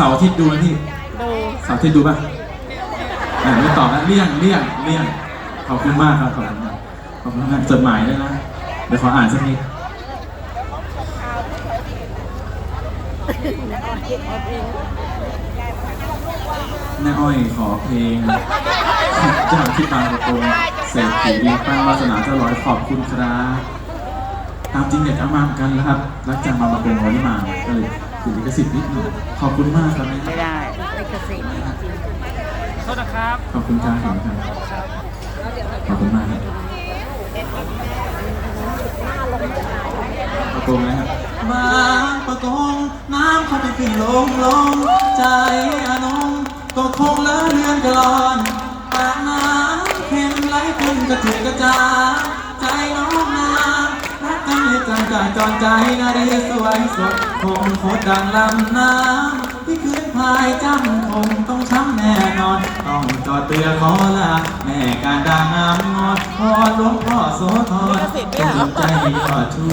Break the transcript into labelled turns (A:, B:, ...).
A: เสาร์อาทิตย์ดูไหมพี่
B: ดู
A: เสาร์อาทิตย์ดูป่ะอ่าไม่ตอบนะเลี่ยงเลี่ยงเลี่ยงขอบคุณมากครับขอบคุณมากขอบคุณมากจดหมายด้วยนะเดี๋ยวขออ่านสักนิดแม่อ้อยขอเพลงจากที่บางประกงเศรษฐีดีปั้นวาสนาเจ้าร้อยขอบคุณครับตามจริงอยากจะเอามาเหมือนกันนะครับ รักจังบางประกงวันนี้มาก็เลย ติดลิขสิทธิ์นิดหน่อยขอบคุณมากครับแม่
B: ไม่ได้ลิขสิทธิ์
C: โทษนะครับ
A: ขอบคุณครับขอบคุณครับขอบคุณมากครับประกงนะครับบางประกงน้ำเข้าไปขึ้นลงลงใจอนงก็คงละเลือนกลอนปากน้ำเค็มไหลพุ่งกระเถือกระจาใจน้องนาางจ่ายจอนใจนาดีสวยสดคงโคตรดังลำน้ำที่คืนพายจำคงต้องช้ำแน่นอน ต้องจอดเตือขอลาแม่การดังงามงอดพอหลวงพ่อโสธรจงสนใจยอดชู